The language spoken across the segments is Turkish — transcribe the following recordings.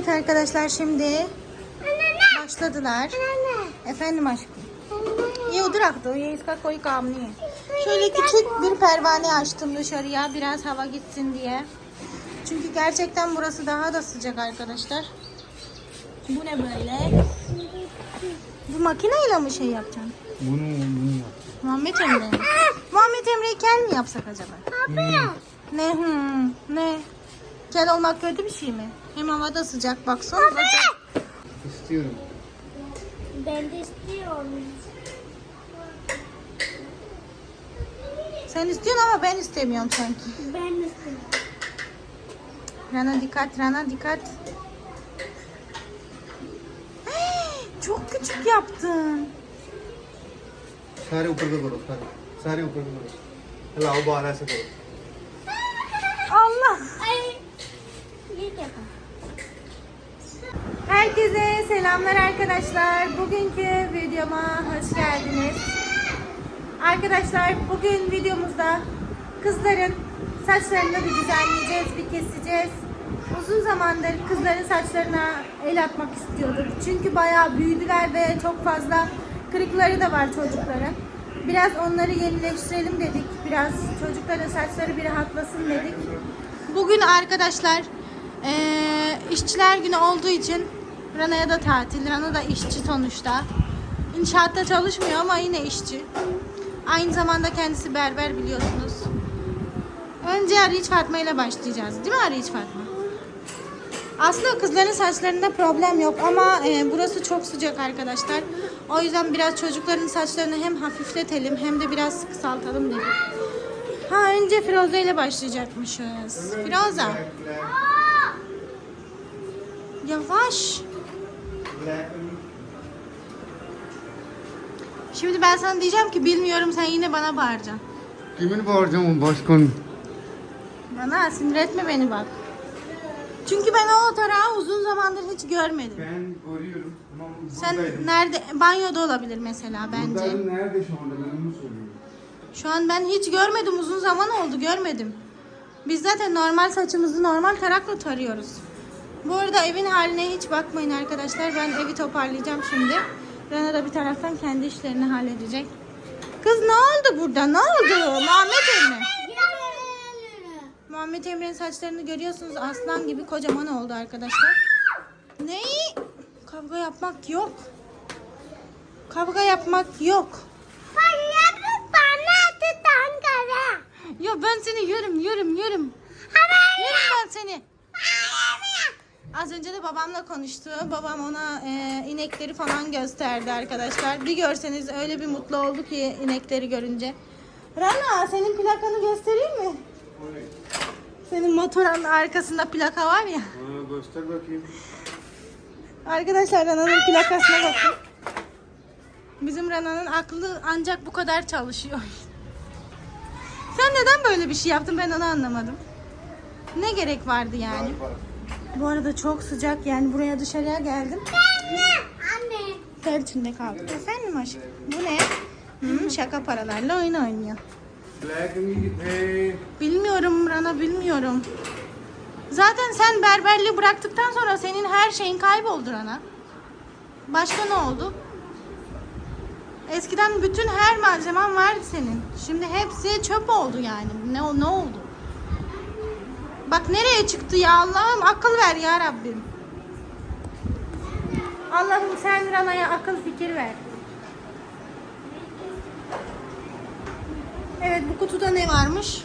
Evet arkadaşlar şimdi başladılar. Efendim aşkım. İyi da iyi koy kamni. Şöyle küçük bir pervane açtım dışarıya biraz hava gitsin diye. Çünkü gerçekten burası daha da sıcak arkadaşlar. Bu ne böyle? Bu makineyle mi şey yapacaksın? Bunu bunu yap. Muhammed Emre. Muhammed Emre'yi kel mi yapsak acaba? Ne hı, ne? Kel olmak kötü bir şey mi? Hem havada sıcak baksana. zaten. İstiyorum. Ben de istiyorum. Sen istiyorsun ama ben istemiyorum sanki. Ben de istiyorum. Rana dikkat, Rana dikkat. Çok küçük yaptın. सारे ऊपर को करो सारे सारे ऊपर को करो लाओ बाहर ऐसे करो Herkese selamlar arkadaşlar. Bugünkü videoma hoş geldiniz. Arkadaşlar bugün videomuzda kızların saçlarını bir düzenleyeceğiz, bir keseceğiz. Uzun zamandır kızların saçlarına el atmak istiyorduk. Çünkü bayağı büyüdüler ve çok fazla kırıkları da var çocukların. Biraz onları yenileştirelim dedik. Biraz çocukların saçları bir rahatlasın dedik. Bugün arkadaşlar eee, işçiler günü olduğu için Rana'ya da tatil. Rana da işçi sonuçta. İnşaatta çalışmıyor ama yine işçi. Aynı zamanda kendisi berber biliyorsunuz. Önce Arıç Fatma ile başlayacağız. Değil mi Arıç Fatma? Aslında kızların saçlarında problem yok ama e, burası çok sıcak arkadaşlar. O yüzden biraz çocukların saçlarını hem hafifletelim hem de biraz kısaltalım dedik. Ha önce Firoze ile başlayacakmışız. Firoza yavaş. Şimdi ben sana diyeceğim ki bilmiyorum sen yine bana bağıracaksın. Kimin bağıracağım başkan? Bana sinir etme beni bak. Çünkü ben o otarağı uzun zamandır hiç görmedim. Ben görüyorum. Tamam, Sen nerede? Banyoda olabilir mesela bence. Buradaydım nerede şu anda ben onu soruyorum. Şu an ben hiç görmedim. Uzun zaman oldu görmedim. Biz zaten normal saçımızı normal tarakla tarıyoruz. Bu arada evin haline hiç bakmayın arkadaşlar. Ben evi toparlayacağım şimdi. Rana da bir taraftan kendi işlerini halledecek. Kız ne oldu burada? Ne oldu? Muhammed Emre. Muhammed Emre'nin saçlarını görüyorsunuz. Aslan gibi kocaman oldu arkadaşlar. Neyi? Kavga yapmak yok. Kavga yapmak yok. Ya ben seni yerim, yerim, yerim. Yerim ben seni. Az önce de babamla konuştu. Babam ona e, inekleri falan gösterdi arkadaşlar. Bir görseniz öyle bir mutlu oldu ki inekleri görünce. Rana senin plakanı göstereyim mi? Senin motorun arkasında plaka var ya. Ha, göster bakayım. Arkadaşlar Rana'nın plakasına bakın. Bizim Rana'nın aklı ancak bu kadar çalışıyor. Sen neden böyle bir şey yaptın ben onu anlamadım. Ne gerek vardı yani? Bu arada çok sıcak yani buraya dışarıya geldim. Anne. Ter içinde kaldım. Efendim aşkım bu ne? Hı, şaka paralarla oyun oynuyor. Black and gitti. Bilmiyorum Rana bilmiyorum. Zaten sen berberliği bıraktıktan sonra senin her şeyin kayboldu Rana. Başka ne oldu? Eskiden bütün her malzemen vardı senin. Şimdi hepsi çöp oldu yani. Ne ne oldu? Bak nereye çıktı ya Allah'ım akıl ver ya Rabbim. Allah'ım sen Rana'ya akıl fikir ver. Evet bu kutuda ne varmış?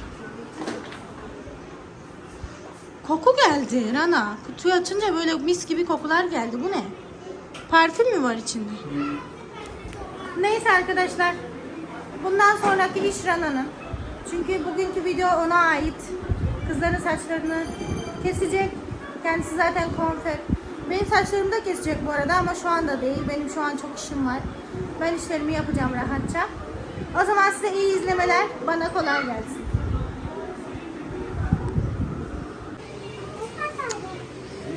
Koku geldi Rana. Kutuyu açınca böyle mis gibi kokular geldi. Bu ne? Parfüm mü var içinde? Neyse arkadaşlar. Bundan sonraki iş Rana'nın. Çünkü bugünkü video ona ait. Kızların saçlarını kesecek. Kendisi zaten konfer. Benim saçlarımı da kesecek bu arada ama şu anda değil. Benim şu an çok işim var. Ben işlerimi yapacağım rahatça. O zaman size iyi izlemeler. Bana kolay gelsin.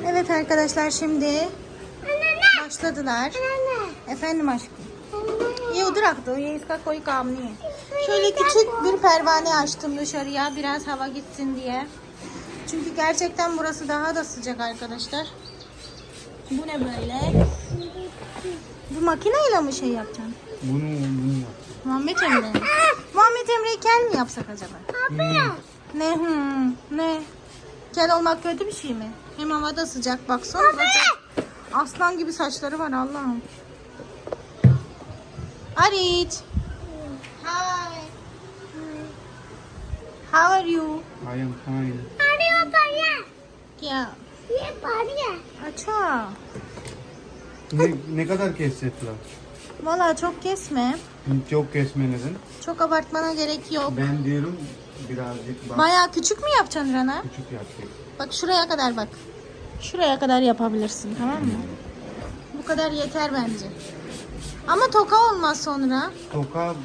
Evet arkadaşlar şimdi başladılar. Efendim aşkım. İyi odurak da iyi koy kamni. Şöyle küçük bir pervane açtım dışarıya biraz hava gitsin diye. Çünkü gerçekten burası daha da sıcak arkadaşlar. Bu ne böyle? Bu makineyle mi şey yapacaksın? Bunu bunu yap. Muhammed Emre. Muhammed Emre'yi kel mi yapsak acaba? Ne hı, ne? Kel olmak kötü bir şey mi? Hem havada sıcak baksana. zaten. Aslan gibi saçları var Allah'ım. Arit. Hi. How are you? I am fine. अरे वो बढ़िया Ya. ये बढ़िया Aça. Ne, ne kadar kesecekler? Valla çok kesme. Çok kesme neden? Çok abartmana gerek yok. Ben diyorum birazcık bak Bayağı küçük mü yapacaksın Rana? küçük yapacak. Bak şuraya kadar bak. Şuraya kadar yapabilirsin tamam mı? Bu kadar yeter bence. Ama toka olmaz sonra. Toka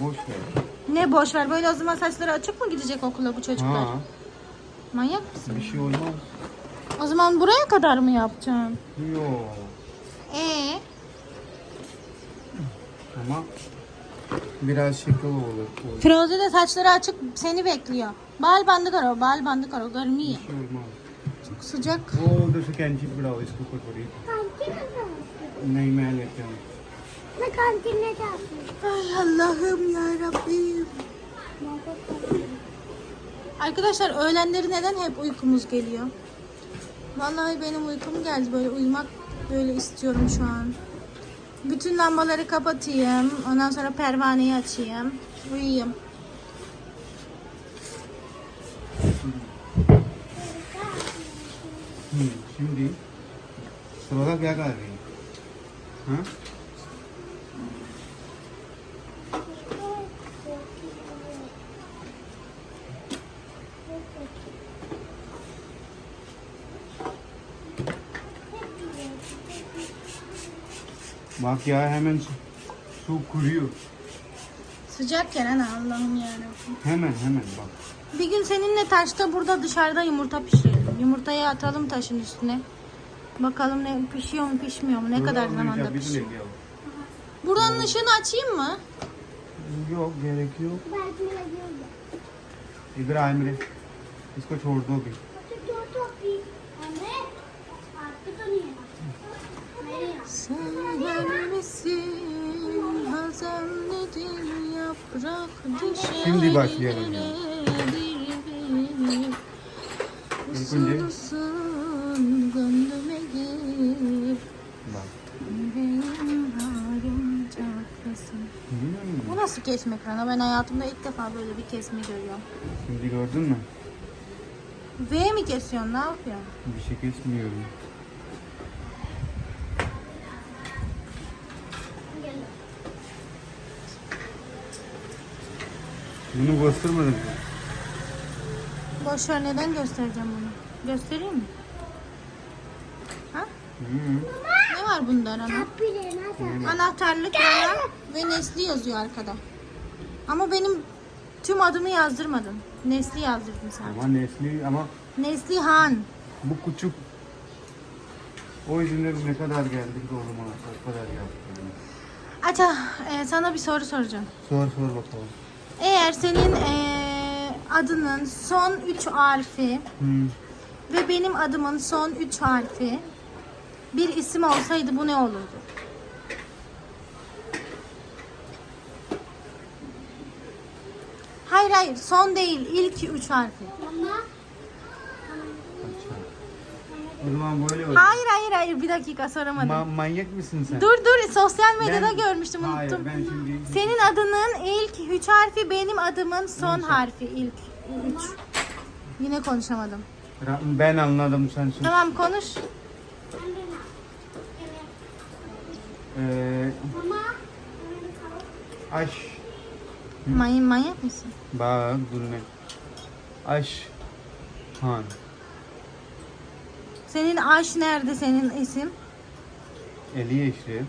boş ver. Ne boş ver böyle o zaman saçları açık mı gidecek okula bu çocuklar? Ha, Manyak mısın? bir şey olmaz. O zaman buraya kadar mı yapacaksın? Yok. Ee, Ama biraz şekil olur. Bir Firoze de saçları açık seni bekliyor. Bal bandı karo, bal bandı karo. Garmi ye. şey olmaz. Çok sıcak. O da şu kendi bravo isko kurtarayım. Kanki mi? Neyim ben yapıyorum. Ne kantine. Ay Allah'ım ya Rabbim. Arkadaşlar öğlenleri neden hep uykumuz geliyor? Vallahi benim uykum geldi. Böyle uyumak böyle istiyorum şu an. Bütün lambaları kapatayım. Ondan sonra pervaneyi açayım. Uyuyayım. Şimdi sırada gel abi. Ha? Bak ya hemen su, su kuruyor. Sıcak ya lan Allah'ım yarabbim. Hemen hemen bak. Bir gün seninle taşta burada dışarıda yumurta pişirelim. Yumurtayı atalım taşın üstüne. Bakalım ne pişiyor mu pişmiyor mu? Ne kadar zamanda pişiyor. Buranın ışığını açayım mı? Yok gerek yok. बैठने लगी हूँ इधर आए मेरे इसको छोड़ दो अभी gelmesin hazan nedir yaprak düşer Şimdi başlayalım. İlk önce- gönlüme gir Bak. Hmm, Bu nasıl kesmek Rana? Ben hayatımda ilk defa böyle bir kesme görüyorum. Şimdi gördün mü? V mi kesiyorsun? Ne yapıyorsun? Bir şey kesmiyorum. Bunu göstermedim. Boş ver neden göstereceğim bunu? Göstereyim mi? Ha? Ne var bunda ana? Anahtarlık ana ve Nesli yazıyor arkada. Ama benim tüm adımı yazdırmadın. Nesli yazdırdın Ama. Nesli ama Nesli Han. bu küçük. O yüzden ne kadar geldik doğru O kadar yaptık. Ata e, sana bir soru soracağım. Sor sor bakalım. Eğer senin eee, adının son 3 harfi Hmm. ve benim adımın son 3 harfi bir isim olsaydı bu ne olurdu? Hayır hayır son değil ilk 3 harfi. Mama. O zaman böyle oluyor. Hayır hayır hayır bir dakika soramadım. Ma- manyak mısın sen? Dur dur sosyal medyada Ben- görmüştüm unuttum. Hayır, ben şimdi- Senin adının ilk üç harfi benim adımın son harfi ilk üç. Yine konuşamadım. Ben anladım sensin. Tamam konuş. Ee, aş. Manyak, mısın? Bak dur ne. Aş. Han. Senin aş nerede senin isim? Eli işte.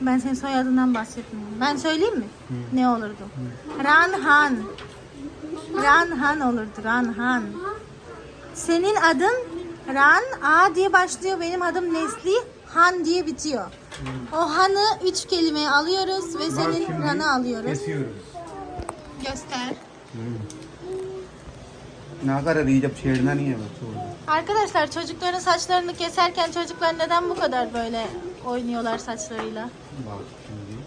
Ben senin soyadından bahsetmiyorum. Ben söyleyeyim mi? Ne olurdu? Ranhan. Ranhan olurdu. Ranhan. Senin adın Ran A diye başlıyor. Benim adım Nesli Han diye bitiyor. O Han'ı üç kelimeye alıyoruz ve Bak senin Ran'ı alıyoruz. Kesiyoruz. Göster. Hmm. ना कर रही जब छेड़ना नहीं है बच्चों को Arkadaşlar çocukların saçlarını keserken çocuklar neden bu kadar böyle oynuyorlar saçlarıyla? Bak şimdi.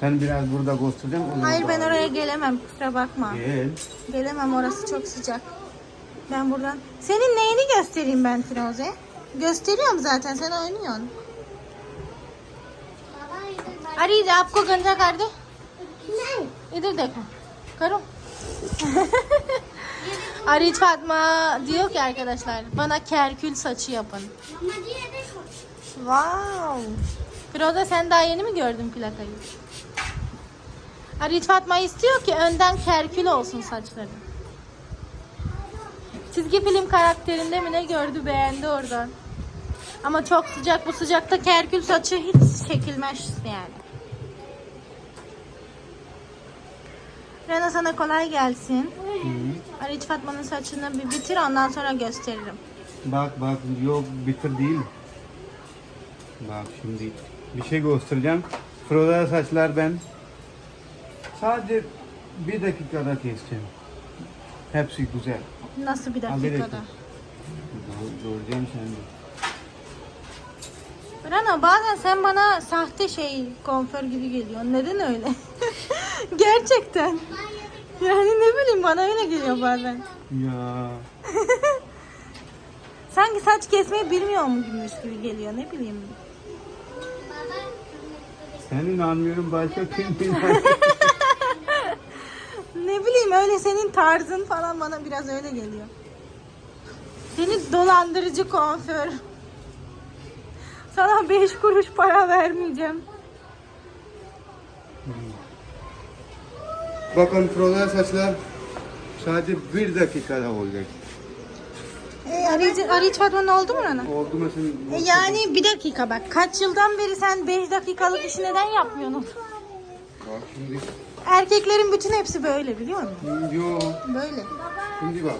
Sen biraz burada göstereceğim. ondan Hayır ben sonra- oraya gelemem kusura bakma. Gel. Gelemem orası çok sıcak. Ben buradan... Senin neyini göstereyim ben Firoze? Gösteriyorum zaten sen oynuyorsun. बाबा इधर बैठ अरे ये आपको गंजा कर दे नहीं इधर देखो करो Ariç Fatma diyor ki arkadaşlar bana kerkül saçı yapın. Wow. Firoza sen daha yeni mi gördün plakayı? Ariç Fatma istiyor ki önden kerkül olsun saçları. Çizgi film karakterinde mi ne gördü beğendi oradan. Ama çok sıcak bu sıcakta kerkül saçı hiç çekilmez yani. Rena sana kolay gelsin. Ariç Fatma'nın saçını bir bitir ondan sonra gösteririm. Bak bak yok bitir değil. Bak şimdi bir şey göstereceğim. Froza saçlar ben sadece bir dakikada keseceğim. Hepsi güzel. Nasıl bir dakikada? dakika. Gör- Göreceğim şimdi. Rana bazen sen bana sahte şey kuaför gibi geliyor. Neden öyle? Gerçekten. Yani ne bileyim bana öyle geliyor bazen. Ya Sanki saç kesmeyi bilmiyor muymuş gibi geliyor ne bileyim. sen inanmıyorum başka kim inanıyor? Ne bileyim öyle senin tarzın falan bana biraz öyle geliyor. Seni dolandırıcı kuaför. Sana 5 kuruş para vermeyeceğim. Bakın Froza saçlar sadece bir dakikada olacak. E, arayıcı, arayıcı Fatma'nın oldu mu Rana? Oldu mesela. E, yani bir dakika bak. Kaç yıldan beri sen 5 dakikalık işi neden yapmıyorsun? Bak şimdi. Erkeklerin bütün hepsi böyle biliyor musun? Yo, Böyle. şimdi bak.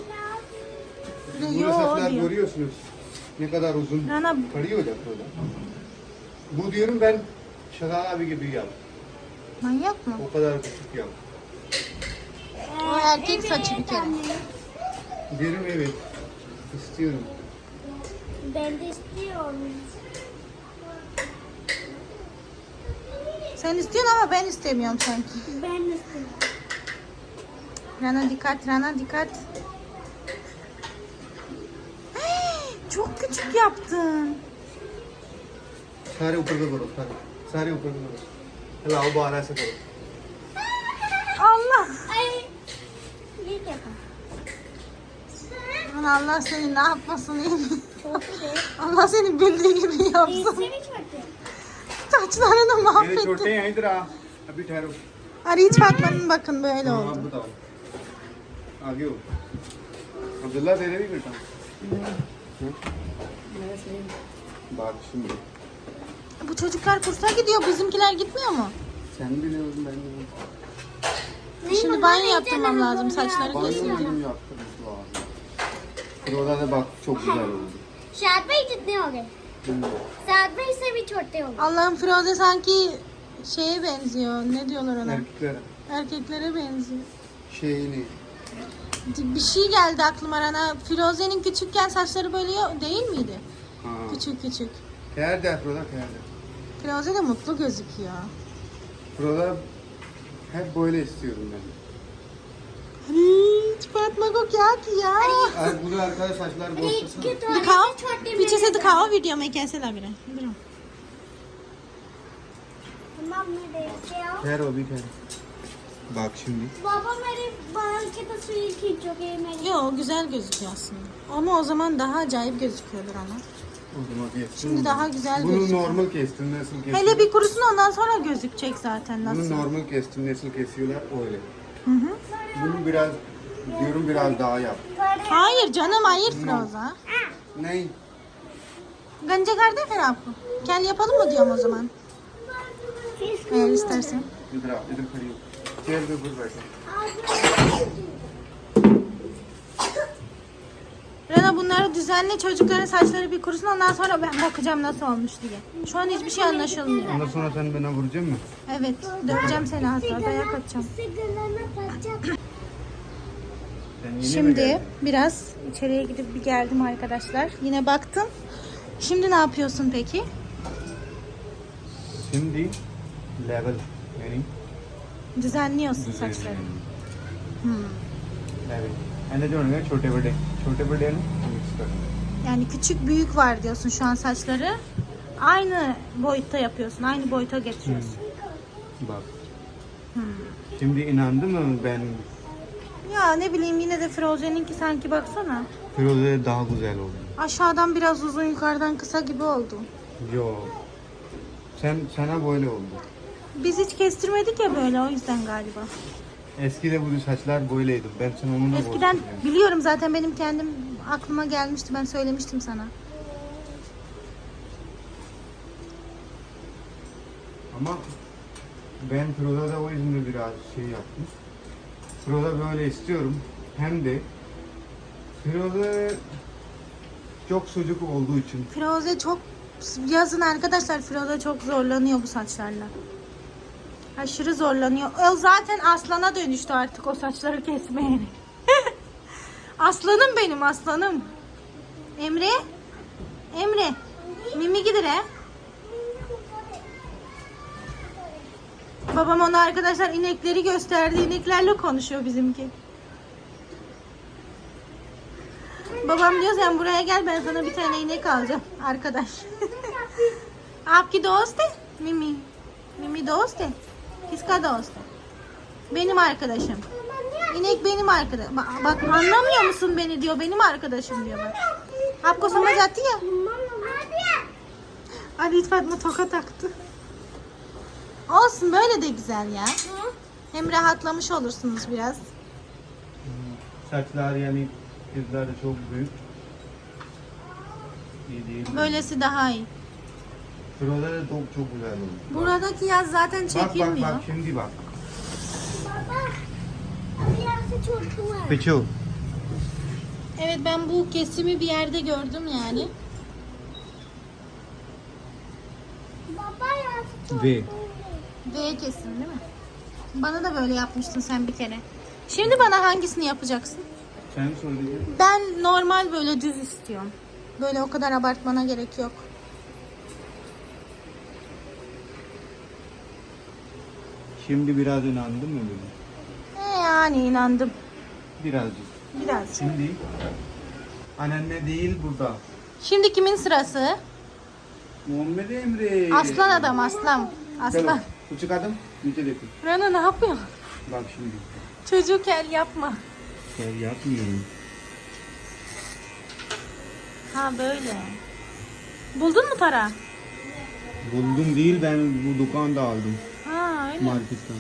Bir de Burada yo saçlar diyor. görüyorsunuz. Ne kadar uzun. Rana Kari olacak burada. Bu diyorum ben Şagal abi gibi yap. manyak mı? O kadar küçük yap. O erkek saçı bir kere. Diyorum evet. İstiyorum. Ben de istiyorum. Sen istiyorsun ama ben istemiyorum sanki. Ben de istiyorum. Rana dikkat, Rana dikkat. Hey, Çok küçük yaptın. सारे ऊपर को करो सारे सारे ऊपर को करो हिलाओ बारह से करो Aman Allah seni ne yapmasın iyi mi? छोटे Allah seni bildiği gibi इससे yapsın. भी छोटे Saçlarını मेरे mahvettin. छोटे हैं इधर आ अभी ठहरो Arayıcı Fatma'nın bakın böyle हाँ, आप oldu. बताओ आगे हो अब्दुल्ला तेरे भी बेटा बात şimdi. Bu çocuklar kursa gidiyor, bizimkiler gitmiyor mu? Sen biliyorsun ben biliyorum. Şimdi banyo yaptırmam lazım saçları Banyo kesince. benim yaptırmış lazım. Burada da bak çok güzel oldu. शायद भाई जितने हो गए Şimdi शायद भाई से भी छोटे हो गए Allah'ım Firoze sanki şeye benziyor. Ne diyorlar ona? erkekler Erkeklere benziyor. şeyini Bir şey geldi aklıma Rana. Firoze'nin küçükken saçları böyle yo- değil miydi? ha. Küçük küçük. Kher de burada kher de. Firoze de mutlu gözüküyor. Burada hep böyle istiyorum ben. Hiç Fatma को क्या किया Ay burada arkadaş saçlar göstersene. इसके तो दिखाओ छोटे पीछे से दिखाओ वीडियो में कैसे लग रहा है इधर आओ। मम्मा मैं देख के आओ Kher o bir kher. Bak şimdi. पापा मेरे बाल की तस्वीर खींचोगे मेरी Yo güzel gözüküyor aslında. Ama o zaman daha acayip gözüküyordur ana. O zaman kestim. Şimdi daha güzel Bunu gözüküyor. normal kestim nasıl kesiyorlar? Hele bir kurusun ondan sonra gözükecek zaten nasıl. Bunu normal kestim nasıl kesiyorlar öyle. Hı hı. Bunu biraz diyorum biraz daha yap. Hayır canım hayır Firoza. Ne? Gence kardeş फिर आपको. Gel yapalım mı diyorum o zaman. Eğer istersen. इधर आओ इधर खड़ी हो चेयर के ऊपर बैठो Rena bunları düzenle çocukların saçları bir kurusun ondan sonra ben bakacağım nasıl olmuş diye. Şu an hiçbir şey anlaşılmıyor. Ondan sonra sen bana vuracaksın mı? Evet döveceğim seni hatta dayak atacağım. Yani Şimdi biraz içeriye gidip bir geldim arkadaşlar. Yine baktım. Şimdi ne yapıyorsun peki? Şimdi level yani düzenliyorsun düzenliyorum. saçlarını. Hmm. Evet. Yani ne diyorum ya çote bade. Çote bade Yani küçük büyük var diyorsun şu an saçları. Aynı boyutta yapıyorsun. Aynı boyuta getiriyorsun. Hmm. Bak. Hmm. Şimdi inandın mı ben ya ne bileyim yine de Frozen'inki sanki baksana. Firuze daha güzel oldu. Aşağıdan biraz uzun yukarıdan kısa gibi oldu. Yo. Sen sana böyle oldu. Biz hiç kestirmedik ya böyle o yüzden galiba. Eskide bu saçlar böyleydi. Ben sana onunla Eskiden konuşuyorum. biliyorum zaten benim kendim aklıma gelmişti. Ben söylemiştim sana. Ama ben Firuze'de o yüzden de biraz şey yaptım. Firuze böyle istiyorum. Hem de Firuze çok çocuk olduğu için Firoze çok yazın arkadaşlar Firoze çok zorlanıyor bu saçlarla. Aşırı zorlanıyor. O zaten aslana dönüştü artık o saçları kesmeyerek. aslanım benim aslanım. Emre? Emre? Mimi gidir he? Babam ona arkadaşlar inekleri gösterdi. İneklerle konuşuyor bizimki. Babam diyor sen buraya gel ben sana bir tane inek alacağım arkadaş. आपकी दोस्त है Mimi? Mimi dost है? Kiska dost है? Benim arkadaşım. İnek benim arkadaşım. Bak, bak anlamıyor musun beni diyor. Benim arkadaşım diyor bak. आपको समझ आती है? Ali Fatma toka taktı. Olsun böyle de güzel ya. Hem rahatlamış olursunuz biraz. saçlar yani kızlar da çok büyük. İyi değil. Böylesi daha iyi. Firuze de çok çok güzel oldu. Buradaki yaz zaten Bak bak çekilmiyor. bak şimdi bak. Baba, abi yansı çocuğu var. Peço. Evet ben bu kesimi bir yerde gördüm yani. Baba çocuğu Ve. var. V kesim değil mi? Bana da böyle yapmıştın sen bir kere. Şimdi bana hangisini yapacaksın? Sen söyle. Ben normal böyle düz istiyorum. Böyle o kadar abartmana gerek yok. Şimdi biraz inandın mı buna? E yani inandım. Birazcık. Biraz. Şimdi anneanne değil burada. Şimdi kimin sırası? Muhammed Emre. Aslan adam aslan. Aslan. küçük adam. Niçe देखो. Rana ne yapıyor? Bak şimdi. Çocuk el yapma. Ben yapmıyorum. Ha böyle. Buldun mu para? Buldum değil ben bu dükkandan aldım. Ha öyle. Marketten.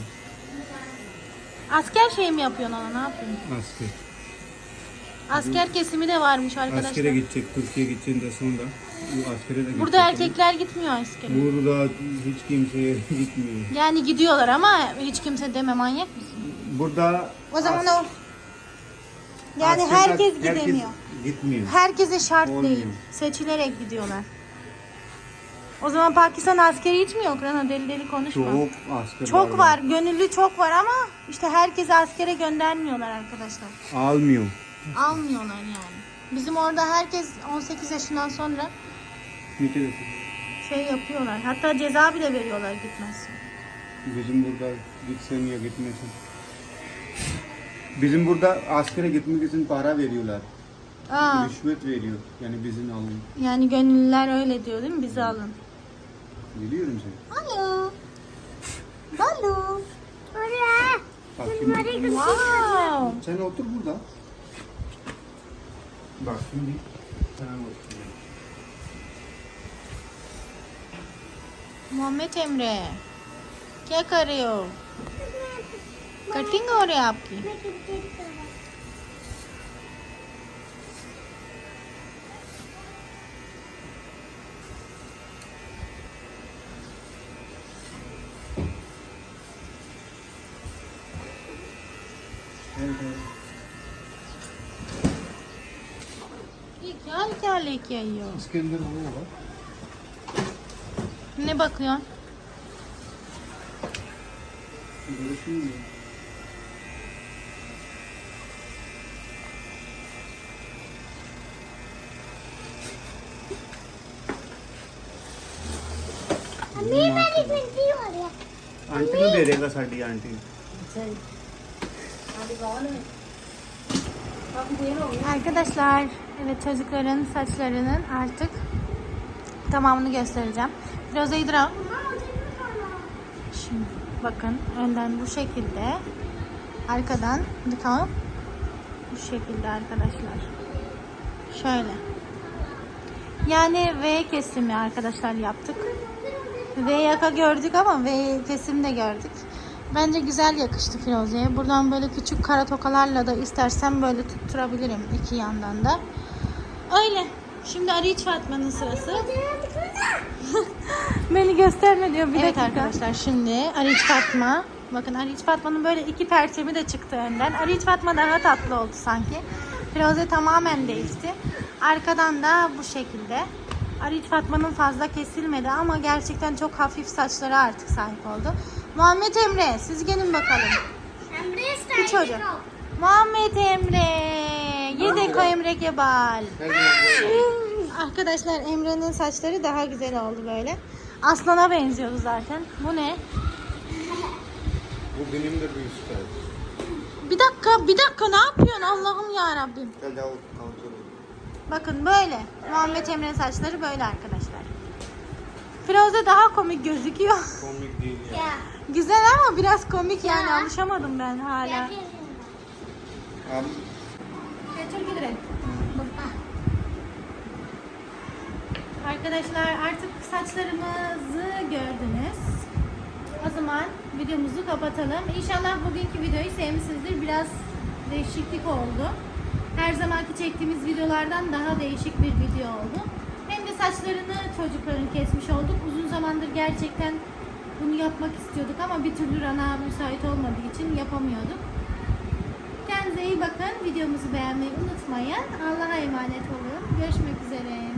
Asker şey mi yapıyorsun ona ne yapıyorsun? Asker. Asker kesimi de varmış arkadaşlar. Askere gidecek. Türkiye gideceğinde sonra bu askere de gidecek. Burada erkekler gitmiyor askere. Burada hiç kimse gitmiyor. Yani gidiyorlar ama hiç kimse deme manyak mısın? Burada O zaman as- o yani herkes gidemiyor. gitmiyor. Herkese şart Olmuyor. değil. Seçilerek gidiyorlar. O zaman Pakistan askeri hiç mi yok Rana deli deli konuşma. Çok asker Çok var. Gönüllü çok var ama işte herkesi askere göndermiyorlar arkadaşlar. Almıyor. Almıyorlar yani. Bizim orada herkes 18 yaşından sonra देखो. şey yapıyorlar. Hatta ceza bile veriyorlar gitmezsin. Bizim burada gitsen ya gitmesin. Bizim burada askere gitmek için para veriyorlar. Aa, Rüşvet veriyor. Yani bizim alın. yani gönüllüler öyle diyor değil mi? Bizi alın. Biliyorum sen. Alo. Alo. Oraya. Bak şimdi. Wow. Sen otur burada. Sana göstereyim. Mohammad क्या कर रहे हो कटिंग हो रही है आपकी क्या लेके आई हो? इसके अंदर वो ने बकरियों अम्मी मेरी बंदी हो रही है। आंटी को दे देगा साड़ी आंटी। चल। आंटी बाहर है। Arkadaşlar, evet çocukların saçlarının artık tamamını göstereceğim. Firoze İdra. Şimdi bakın önden bu şekilde. Arkadan bakalım. Bu şekilde arkadaşlar. Şöyle. Yani V kesimi arkadaşlar yaptık. V yaka gördük ama V kesim de gördük. Bence güzel yakıştı Firoze'ye. Buradan böyle küçük kara tokalarla da istersen böyle tutturabilirim iki yandan da. Öyle. Şimdi Arıç Fatma'nın sırası. Beni gösterme diyor bir evet arkadaşlar şimdi Arıç Fatma. Bakın Arıç Fatma'nın böyle iki perçemi de çıktı önden. Arıç Fatma daha tatlı oldu sanki. Firoze tamamen değişti. Arkadan da bu şekilde. Arıç Fatma'nın fazla kesilmedi ama gerçekten çok hafif saçları artık sahip oldu. Muhammed Emre siz gelin bakalım. Emre Bu çocuk. Muhammed Emre. Yedek o Emre Gebal. Arkadaşlar Emre'nin saçları daha güzel oldu böyle. Aslana benziyordu zaten. Bu ne? Bu benim de büyük süperdi. Bir dakika, bir dakika ne yapıyorsun Allah'ım ya Rabbim. Bakın böyle. Muhammed Emre'nin saçları böyle arkadaşlar. Firavuz'da daha komik gözüküyor. Komik değil ya. Güzel ama biraz komik yani ya. alışamadım ben hala. Abi. Arkadaşlar artık saçlarımızı gördünüz. O zaman videomuzu kapatalım. İnşallah bugünkü videoyu sevmişsinizdir. Biraz değişiklik oldu. Her zamanki çektiğimiz videolardan daha değişik bir video oldu. Saçlarını çocukların kesmiş olduk. Uzun zamandır gerçekten bunu yapmak istiyorduk ama bir türlü Rana müsait olmadığı için yapamıyorduk. Kendinize iyi bakın. Videomuzu beğenmeyi unutmayın. Allah'a emanet olun. Görüşmek üzere.